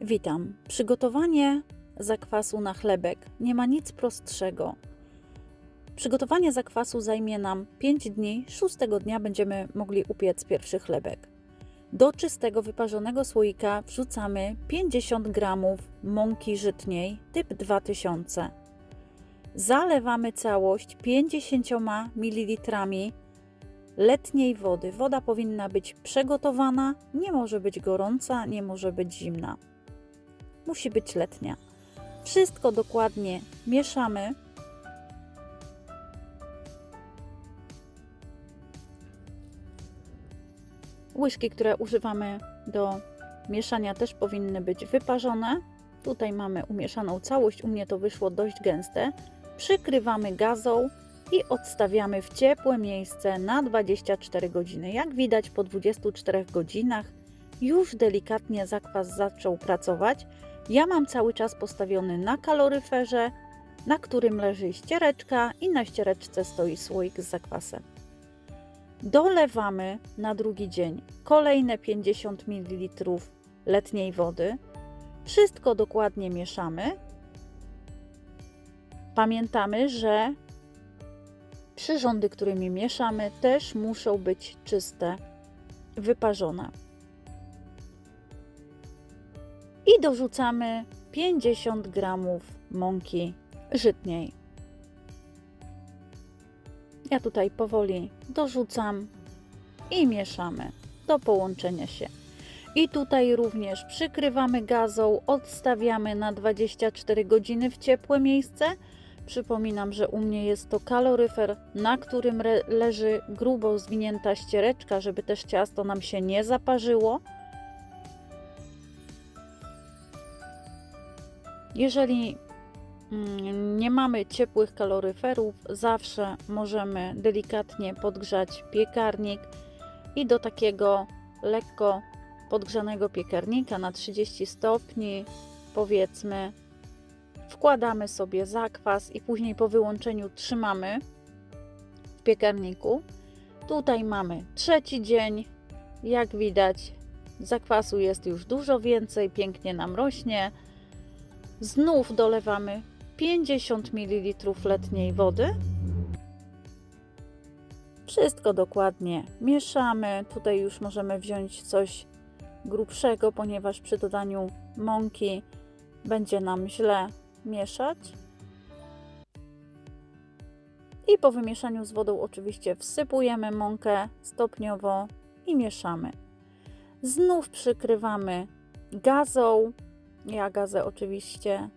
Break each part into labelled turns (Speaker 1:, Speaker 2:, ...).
Speaker 1: Witam. Przygotowanie zakwasu na chlebek nie ma nic prostszego. Przygotowanie zakwasu zajmie nam 5 dni. Szóstego dnia będziemy mogli upiec pierwszy chlebek. Do czystego wyparzonego słoika wrzucamy 50 g mąki żytniej typ 2000. Zalewamy całość 50 ml letniej wody. Woda powinna być przegotowana, nie może być gorąca, nie może być zimna. Musi być letnia. Wszystko dokładnie mieszamy. Łyżki, które używamy do mieszania, też powinny być wyparzone. Tutaj mamy umieszaną całość, u mnie to wyszło dość gęste. Przykrywamy gazą i odstawiamy w ciepłe miejsce na 24 godziny. Jak widać, po 24 godzinach już delikatnie zakwas zaczął pracować. Ja mam cały czas postawiony na kaloryferze, na którym leży ściereczka i na ściereczce stoi słoik z zakwasem. Dolewamy na drugi dzień kolejne 50 ml letniej wody. Wszystko dokładnie mieszamy. Pamiętamy, że przyrządy, którymi mieszamy, też muszą być czyste, wyparzone. I dorzucamy 50 g mąki żytniej. Ja tutaj powoli dorzucam i mieszamy do połączenia się. I tutaj również przykrywamy gazą, odstawiamy na 24 godziny w ciepłe miejsce. Przypominam, że u mnie jest to kaloryfer, na którym leży grubo zwinięta ściereczka, żeby też ciasto nam się nie zaparzyło. Jeżeli mm, nie mamy ciepłych kaloryferów, zawsze możemy delikatnie podgrzać piekarnik i do takiego lekko podgrzanego piekarnika na 30 stopni, powiedzmy, wkładamy sobie zakwas i później po wyłączeniu trzymamy w piekarniku. Tutaj mamy trzeci dzień. Jak widać, zakwasu jest już dużo więcej, pięknie nam rośnie. Znów dolewamy 50 ml letniej wody. Wszystko dokładnie mieszamy. Tutaj już możemy wziąć coś grubszego, ponieważ przy dodaniu mąki będzie nam źle mieszać. I po wymieszaniu z wodą oczywiście wsypujemy mąkę stopniowo i mieszamy. Znów przykrywamy gazą. Ja gazę oczywiście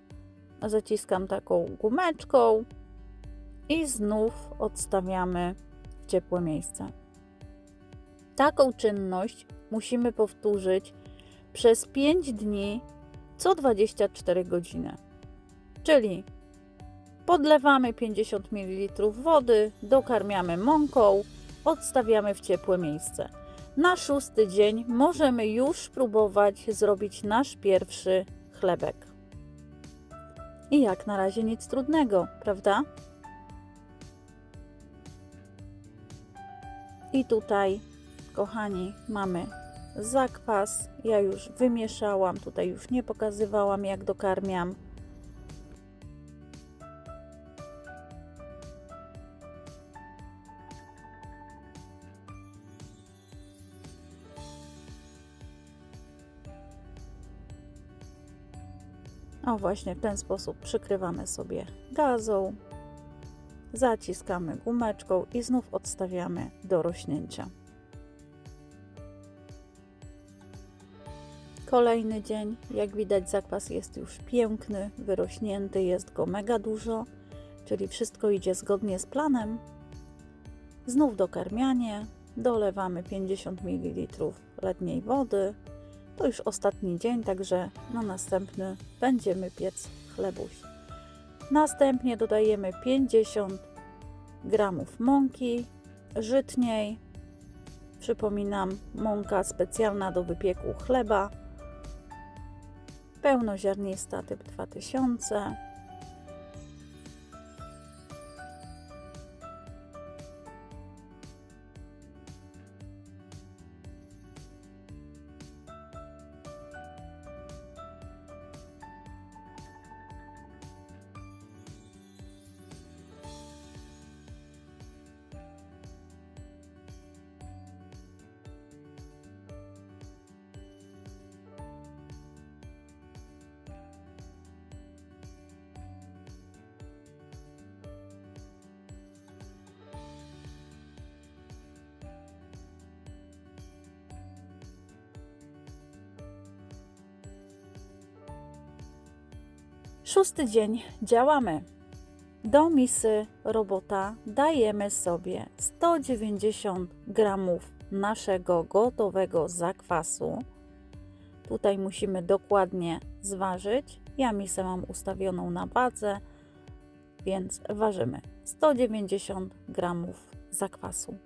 Speaker 1: zaciskam taką gumeczką i znów odstawiamy w ciepłe miejsce. Taką czynność musimy powtórzyć przez 5 dni co 24 godziny. Czyli podlewamy 50 ml wody, dokarmiamy mąką, odstawiamy w ciepłe miejsce. Na szósty dzień możemy już próbować zrobić nasz pierwszy chlebek. I jak na razie nic trudnego, prawda? I tutaj, kochani, mamy zakwas. Ja już wymieszałam, tutaj już nie pokazywałam, jak dokarmiam. O właśnie w ten sposób przykrywamy sobie gazą, zaciskamy gumeczką i znów odstawiamy do rośnięcia. Kolejny dzień, jak widać zakwas jest już piękny, wyrośnięty, jest go mega dużo, czyli wszystko idzie zgodnie z planem. Znów dokarmianie, dolewamy 50 ml letniej wody, to już ostatni dzień, także na następny będziemy piec chlebuś. Następnie dodajemy 50 gramów mąki żytniej. Przypominam, mąka specjalna do wypieku chleba. Pełnoziarnista typ 2000. Szósty dzień działamy. Do misy robota dajemy sobie 190 gramów naszego gotowego zakwasu. Tutaj musimy dokładnie zważyć. Ja misę mam ustawioną na wadze, więc ważymy 190 gramów zakwasu.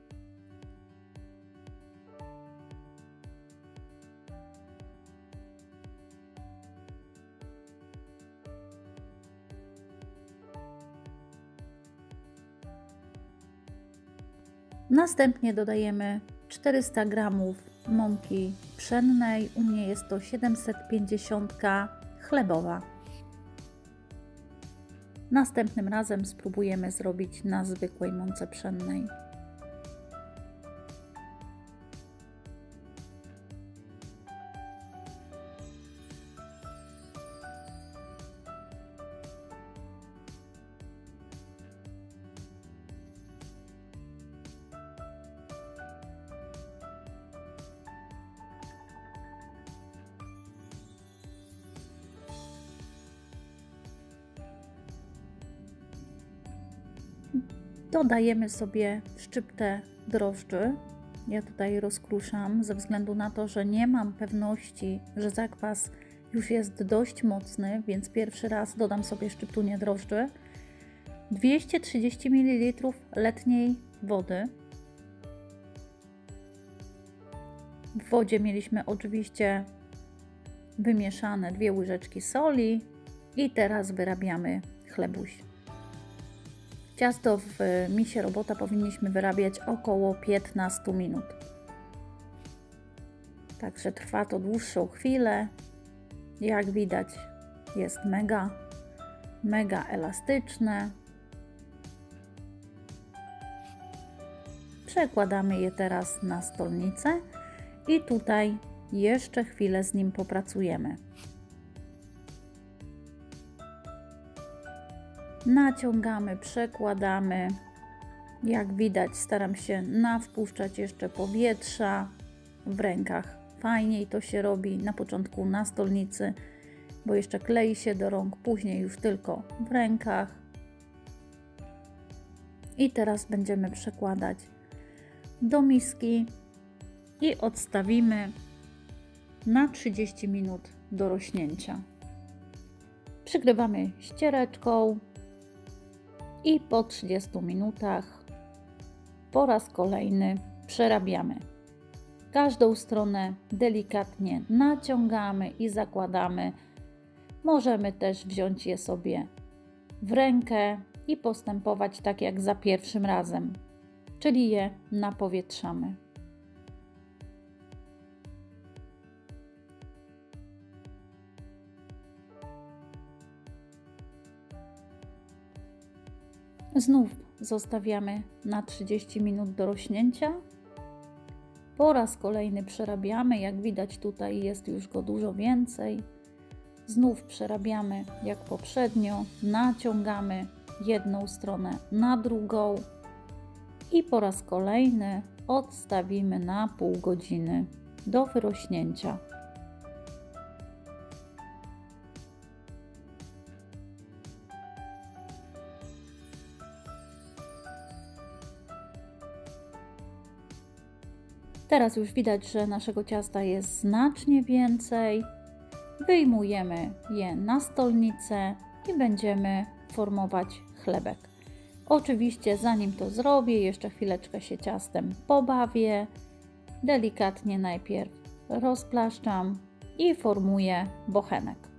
Speaker 1: Następnie dodajemy 400 g mąki pszennej. U mnie jest to 750 chlebowa. Następnym razem spróbujemy zrobić na zwykłej mące pszennej. Dodajemy sobie szczyptę drożdży. Ja tutaj rozkruszam ze względu na to, że nie mam pewności, że zakwas już jest dość mocny, więc pierwszy raz dodam sobie szczyptunię drożdży. 230 ml letniej wody. W wodzie mieliśmy oczywiście wymieszane dwie łyżeczki soli i teraz wyrabiamy chlebuś. Ciasto w misie robota powinniśmy wyrabiać około 15 minut. Także trwa to dłuższą chwilę. Jak widać, jest mega, mega elastyczne. Przekładamy je teraz na stolnicę i tutaj jeszcze chwilę z nim popracujemy. Naciągamy, przekładamy. Jak widać, staram się nawpuszczać jeszcze powietrza w rękach. Fajniej to się robi na początku na stolnicy, bo jeszcze klei się do rąk, później już tylko w rękach. I teraz będziemy przekładać do miski i odstawimy na 30 minut do rośnięcia. Przygrywamy ściereczką i po 30 minutach po raz kolejny przerabiamy. Każdą stronę delikatnie naciągamy i zakładamy. Możemy też wziąć je sobie w rękę i postępować tak jak za pierwszym razem, czyli je napowietrzamy. Znów zostawiamy na 30 minut do rośnięcia. Po raz kolejny przerabiamy. Jak widać, tutaj jest już go dużo więcej. Znów przerabiamy jak poprzednio, naciągamy jedną stronę na drugą i po raz kolejny odstawimy na pół godziny do wyrośnięcia. Teraz już widać, że naszego ciasta jest znacznie więcej. Wyjmujemy je na stolnicę i będziemy formować chlebek. Oczywiście, zanim to zrobię, jeszcze chwileczkę się ciastem pobawię. Delikatnie najpierw rozplaszczam i formuję bochenek.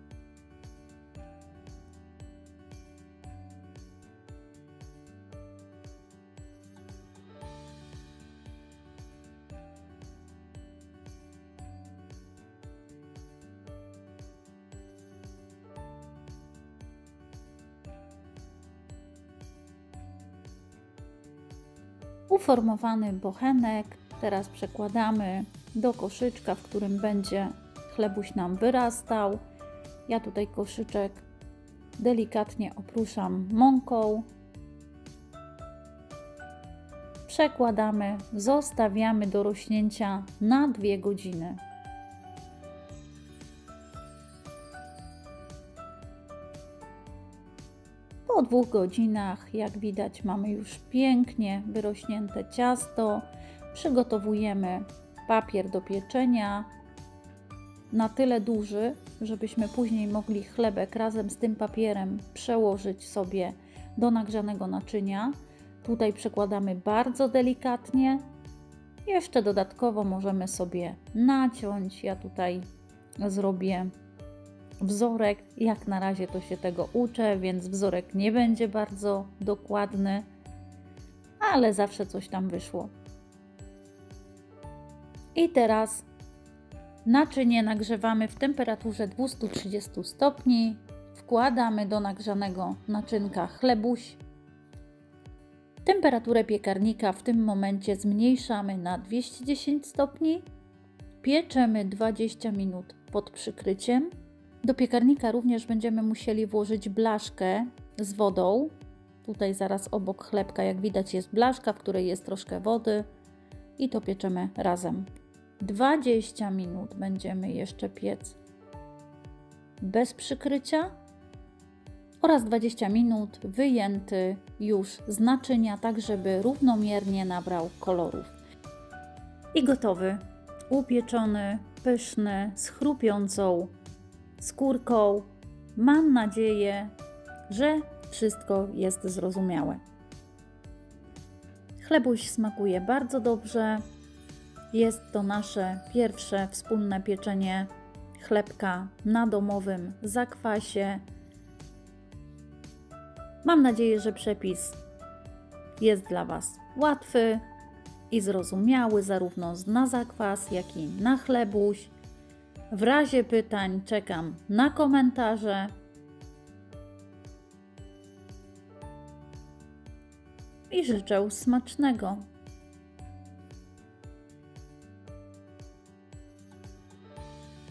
Speaker 1: Uformowany bochenek teraz przekładamy do koszyczka, w którym będzie chlebuś nam wyrastał. Ja tutaj koszyczek delikatnie opruszam mąką. Przekładamy, zostawiamy do rośnięcia na 2 godziny. Dwóch godzinach, jak widać, mamy już pięknie wyrośnięte ciasto. Przygotowujemy papier do pieczenia na tyle duży, żebyśmy później mogli chlebek razem z tym papierem przełożyć sobie do nagrzanego naczynia. Tutaj przekładamy bardzo delikatnie. Jeszcze dodatkowo możemy sobie naciąć. Ja tutaj zrobię wzorek. Jak na razie to się tego uczę, więc wzorek nie będzie bardzo dokładny, ale zawsze coś tam wyszło. I teraz naczynie nagrzewamy w temperaturze 230 stopni. Wkładamy do nagrzanego naczynka chlebuś. Temperaturę piekarnika w tym momencie zmniejszamy na 210 stopni. Pieczemy 20 minut pod przykryciem. Do piekarnika również będziemy musieli włożyć blaszkę z wodą. Tutaj zaraz obok chlebka, jak widać, jest blaszka, w której jest troszkę wody i to pieczemy razem. 20 minut będziemy jeszcze piec bez przykrycia oraz 20 minut wyjęty już z naczynia, tak żeby równomiernie nabrał kolorów. I gotowy, upieczony, pyszny, z chrupiącą skórką. Mam nadzieję, że wszystko jest zrozumiałe. Chlebuś smakuje bardzo dobrze. Jest to nasze pierwsze wspólne pieczenie chlebka na domowym zakwasie. Mam nadzieję, że przepis jest dla Was łatwy i zrozumiały, zarówno na zakwas, jak i na chlebuś. W razie pytań czekam na komentarze. I życzę smacznego.